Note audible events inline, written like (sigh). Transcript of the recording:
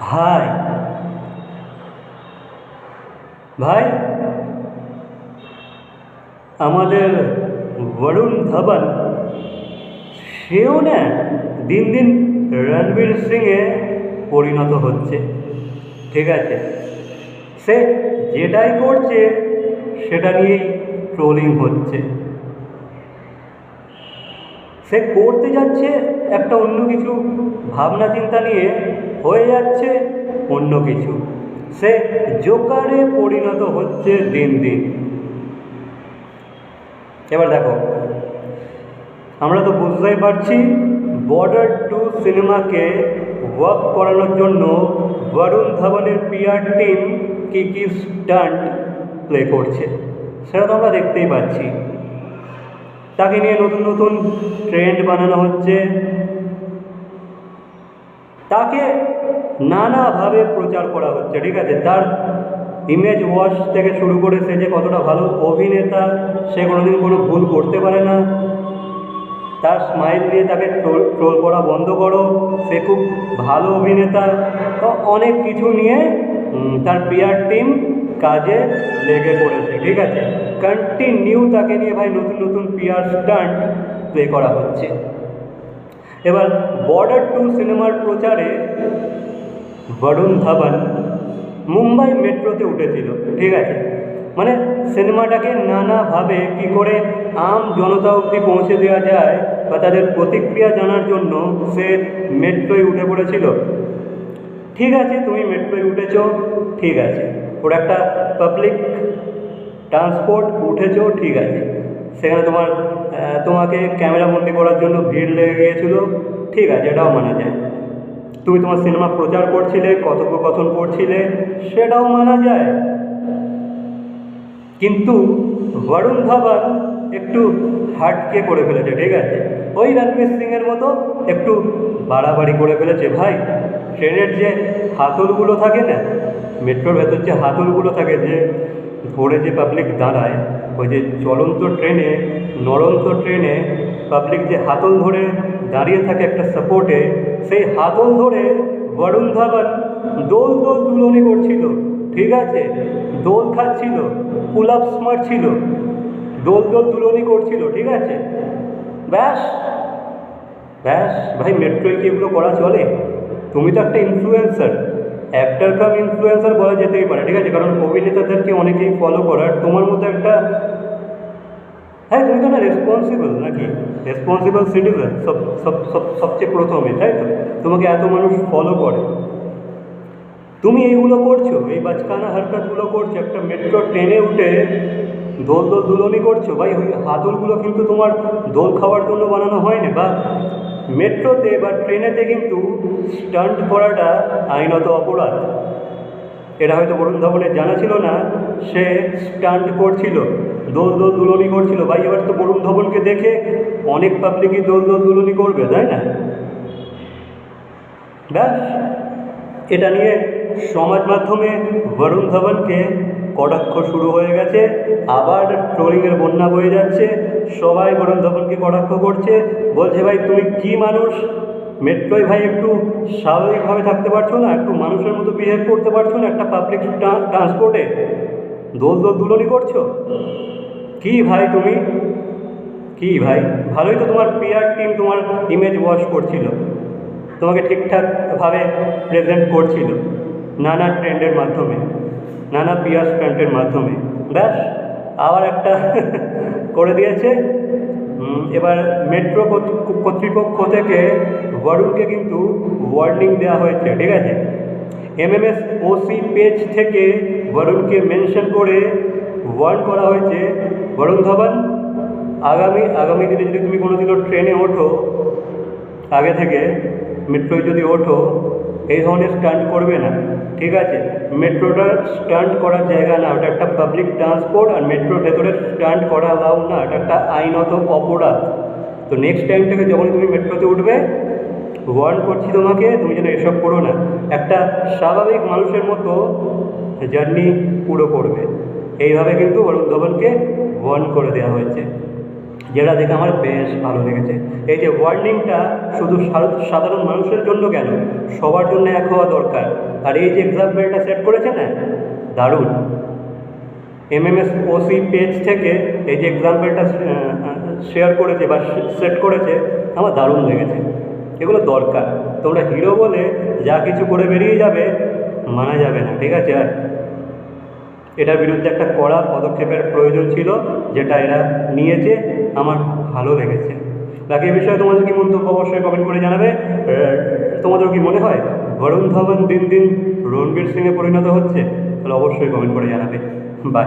ভাই। ভাই। আমাদের বরুণ ধাবান, সেও না দিন দিন রণবীর সিংয়ে পরিণত হচ্ছে। ঠিক আছে। সে যেটাই করছে, সেটা নিয়েই ট্রোলিং হচ্ছে। সে করতে যাচ্ছে একটা অন্য কিছু, ভাবনা চিন্তা নিয়ে হয়ে যাচ্ছে অন্য কিছু। সে জোকারে পরিণত হচ্ছে দিন দিন। এবার দেখো, আমরা তো বুঝতেই পারছি বর্ডার টু সিনেমাকে ওয়ার্ক করানোর জন্য বরুণ ধাবনের পিয়ার টিম কী কী স্টান্ট প্লে করছে, সেটা তো আমরা দেখতেই পাচ্ছি। তাকে নিয়ে নতুন নতুন ট্রেন্ড বানানো হচ্ছে। তাকে নানাভাবে প্রচার করা হচ্ছে, ঠিক আছে? তার ইমেজ ওয়াশ থেকে শুরু করে সে যে কতটা ভালো অভিনেতা, সে কোনোদিন কোনো ভুল করতে পারে না। তার স্মাইল দিয়ে তাকে ট্রোল ট্রোল করা বন্ধ করো। সে খুব ভালো অভিনেতা। অনেক কিছু নিয়ে তার পিআর টিম কাজে লেগে পড়েছে, ঠিক আছে? কন্টিনিউ তাকে নিয়ে ভাই নতুন নতুন পিআর স্টান্ট প্লে করা হচ্ছে। এবার বর্ডার টু সিনেমার প্রচারে বরুণ ধাবান মুম্বাই মেট্রোতে উঠেছিল, ঠিক আছে? মানে সিনেমাটাকে নানাভাবে কি করে আম জনতা অব্দি পৌঁছে দেওয়া যায় বা তাদের প্রতিক্রিয়া জানার জন্য সে মেট্রোয় উঠে পড়েছিল। ঠিক আছে, তুমি মেট্রোয় উঠেছ, ঠিক আছে। ওর একটা পাবলিক ট্রান্সপোর্ট উঠেছো ঠিক আছে। সেখানে তোমার তোমাকে ক্যামেরা বন্দি করার জন্য ভিড় লেগে গিয়েছিল, ঠিক আছে, এটাও মানা যায়। তুমি তোমার সিনেমা প্রচার করছিলে, কথোপকথন করছিলে, সেটাও মানা যায়। কিন্তু বরুণ ধাবান একটু হাটকে করে ফেলেছে, ঠিক আছে? ওই রণবীর সিংয়ের মতো একটু বাড়াবাড়ি করে ফেলেছে। ভাই, ট্রেনের যে হাতলগুলো থাকে না মেট্রোর ভেতর যে হাতলগুলো থাকে যে ধরে যে পাবলিক দাঁড়ায়, ওই যে চলন্ত ট্রেনে, নড়ন্ত ট্রেনে পাবলিক যে হাতল ধরে দাঁড়িয়ে থাকে একটা সাপোর্টে সেই হাতল ধরে বরুণ ধাবান দোল দোল দুলনি করছিল। ঠিক আছে, দোল খাচ্ছিল পুল আপ মারছিল, দোল দোল দুলনি করছিল, ঠিক আছে। ব্যাস ব্যাস, ভাই মেট্রোয় কি এগুলো করা চলে? তুমি তো একটা ইনফ্লুয়েন্সার অ্যাক্টার কাম ইনফ্লুয়েন্সার বলা যেতেই পারে, ঠিক আছে? কারণ অভিনেতাদেরকে অনেকেই ফলো করার তোমার মতো একটা হ্যাঁ তুমি তো না রেসপন্সিবল নাকি? রেসপন্সিবল সিটিজেন সব সব সব, সবচেয়ে প্রথমে, তাই তো? তোমাকে এত মানুষ ফলো করে। তুমি এইগুলো করছ, এই বাচকানা হারকাতগুলো করছ, একটা মেট্রো ট্রেনে উঠে দোল দোল দুলনি করছ? ভাই, ওই হাতলগুলো কিন্তু তোমার দোল খাওয়ার জন্য বানানো হয়নি বা মেট্রোতে বা ট্রেনেতে কিন্তু স্টান্ট করাটা আইনত অপরাধ। এটা হয়তো বরুণ ধবনের জানা ছিল না, সে স্টান্ট করছিল, দোল দোল দুলনি করছিল। ভাই, এবার তো বরুণ ধবনকে দেখে অনেক পাবলিকই দোল দোল দুলনি করবে, তাই না? ব্যাস, এটা নিয়ে সমাজ মাধ্যমে বরুণ ধবনকে কটাক্ষ শুরু হয়ে গেছে, আবার ট্রোলিংয়ের বন্যা বয়ে যাচ্ছে, সবাই বরুণ ধবনকে কটাক্ষ করছে, বলছে, ভাই, তুমি কি মানুষ? মেট্রোয় ভাই, একটু স্বাভাবিকভাবে থাকতে পারছ না? একটু মানুষের মতো বিহেভ করতে পারছ না? একটা পাবলিক ট্রান্সপোর্টে দোল দোল দুলনি করছ? কি ভাই তুমি? কি ভাই? ভালোই তো তোমার পিআর টিম তোমার ইমেজ ওয়াশ করছিল, তোমাকে ঠিকঠাকভাবে প্রেজেন্ট করছিল নানা ট্রেন্ডের মাধ্যমে। নানা পিয়ার প্যান্টের মাধ্যমে। ব্যাস, আবার একটা (laughs) করে দিয়েছে। এবার মেট্রো কর্তৃপক্ষ থেকে বরুণকে কিন্তু ওয়ার্নিং দেওয়া হয়েছে, ঠিক আছে? এমএমএস ওসি পেজ থেকে বরুণকে মেনশন করে ওয়ার্ন করা হয়েছে। বরুণ ধবন, আগামী আগামী দিনে যদি তুমি কোনো দিনও ট্রেনে ওঠো, আগে থেকে মেট্রোয় যদি ওঠো এই ধরনের স্টান্ট করবে না, ঠিক আছে? মেট্রোটা স্টান্ট করার জায়গা না, ওটা একটা পাবলিক ট্রান্সপোর্ট আর মেট্রোর ভেতরে স্টান্ট করা অ্যালাউ না, এটা একটা আইনত অপরাধ। তো নেক্সট টাইম থেকে যখন তুমি মেট্রোতে উঠবে ওয়ার্ন করছি তোমাকে, তুমি যেন এসব করো না। একটা স্বাভাবিক মানুষের মতো জার্নি পুরো করবে। এইভাবে কিন্তু বরুণ ধবনকে ওয়ার্ন করে দেওয়া হয়েছে। যেটা দেখে আমার বেশ ভালো লেগেছে। এই যে ওয়ার্নিংটা শুধু সাধারণ মানুষের জন্য কেন? সবার জন্য এক হওয়া দরকার। আর এই যে এক্সাম্পলটা সেট করেছে না? দারুণ। এমএমএস ওসি পেজ থেকে এই যে এক্সাম্পলটা শেয়ার করেছে বা সেট করেছে, আমার দারুণ লেগেছে। এগুলো দরকার। তোমরা হিরো বলে যা কিছু করে বেরিয়ে যাবে, মানা যাবে না, ঠিক আছে? আর এটার বিরুদ্ধে একটা কড়া পদক্ষেপের প্রয়োজন ছিল, যেটা এরা নিয়েছে, আমার ভালো লেগেছে। বাকি এ বিষয়ে তোমাদের কি মন্তব্য অবশ্যই কমেন্ট করে জানাবে। তোমাদের কি মনে হয়, বরুণ ধবন দিন দিন রণবীর সিংয়ে পরিণত হচ্ছে? তাহলে অবশ্যই কমেন্ট করে জানাবে। বাই